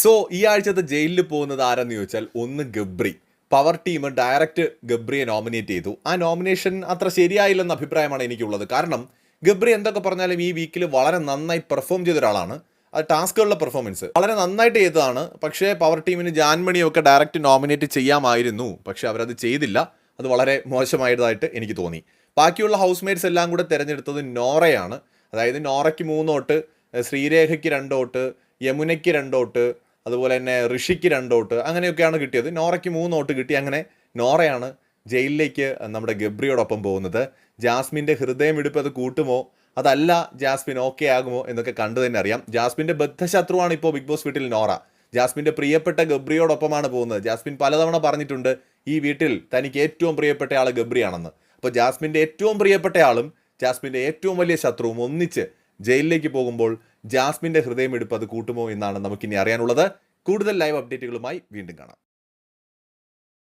So ഈ ആഴ്ചത്തെ ജയിലിൽ പോകുന്നത് ആരെന്ന് ചോദിച്ചാൽ ഒന്ന് ഗബ്രി. പവർ ടീം ഡയറക്റ്റ് ഗബ്രിയെ നോമിനേറ്റ് ചെയ്തു. ആ നോമിനേഷൻ അത്ര ശരിയായില്ലെന്ന അഭിപ്രായമാണ് എനിക്കുള്ളത്. കാരണം ഗബ്രി എന്തൊക്കെ പറഞ്ഞാലും ഈ വീക്കിൽ വളരെ നന്നായി പെർഫോം ചെയ്ത ഒരാളാണ് അത് ടാസ്കുകളുടെ പെർഫോമൻസ് വളരെ നന്നായിട്ട് ചെയ്തതാണ്. പക്ഷേ പവർ ടീമിന് ജാൻമണിയൊക്കെ ഡയറക്റ്റ് നോമിനേറ്റ് ചെയ്യാമായിരുന്നു. പക്ഷേ അവരത് ചെയ്തില്ല. അത് വളരെ മോശമായതായിട്ട് എനിക്ക് തോന്നി. ബാക്കിയുള്ള ഹൗസ് മേറ്റ്സ് എല്ലാം കൂടെ തിരഞ്ഞെടുത്തത് നോറയാണ്. അതായത് നോറയ്ക്ക് മൂന്നോട്ട് ശ്രീരേഖയ്ക്ക് രണ്ടോട്ട് യമുനയ്ക്ക് രണ്ടോട്ട് അതുപോലെ തന്നെ ഋഷിക്ക് രണ്ടോട്ട് അങ്ങനെയൊക്കെയാണ് കിട്ടിയത്. നോറയ്ക്ക് മൂന്നോട്ട് കിട്ടി. അങ്ങനെ നോറയാണ് ജയിലിലേക്ക് നമ്മുടെ ഗബ്രിയോടൊപ്പം പോകുന്നത്. ജാസ്മിന്റെ ഹൃദയം എടുപ്പ് അത് കൂട്ടുമോ? അതല്ല ജാസ്മിൻ ഓക്കെ ആകുമോ എന്നൊക്കെ കണ്ടു തന്നെ അറിയാം. ജാസ്മിന്റെ ബദ്ധശത്രുവാണ് ഇപ്പോൾ ബിഗ് ബോസ് വീട്ടിൽ നോറ. ജാസ്മിന്റെ പ്രിയപ്പെട്ട ഗബ്രിയോടൊപ്പമാണ് പോകുന്നത്. ജാസ്മിൻ പലതവണ പറഞ്ഞിട്ടുണ്ട് ഈ വീട്ടിൽ തനിക്ക് ഏറ്റവും പ്രിയപ്പെട്ട ആൾ ഗബ്രിയാണെന്ന്. അപ്പോൾ ജാസ്മിന്റെ ഏറ്റവും പ്രിയപ്പെട്ട ആളും ജാസ്മിന്റെ ഏറ്റവും വലിയ ശത്രുവും ഒന്നിച്ച് ജയിലിലേക്ക് പോകുമ്പോൾ ജാസ്മിന്റെ ഹൃദയമിടിപ്പ് അത് കൂട്ടുമോ എന്നാണ് നമുക്കിനി അറിയാനുള്ളത്. കൂടുതൽ ലൈവ് അപ്ഡേറ്റുകളുമായി വീണ്ടും കാണാം.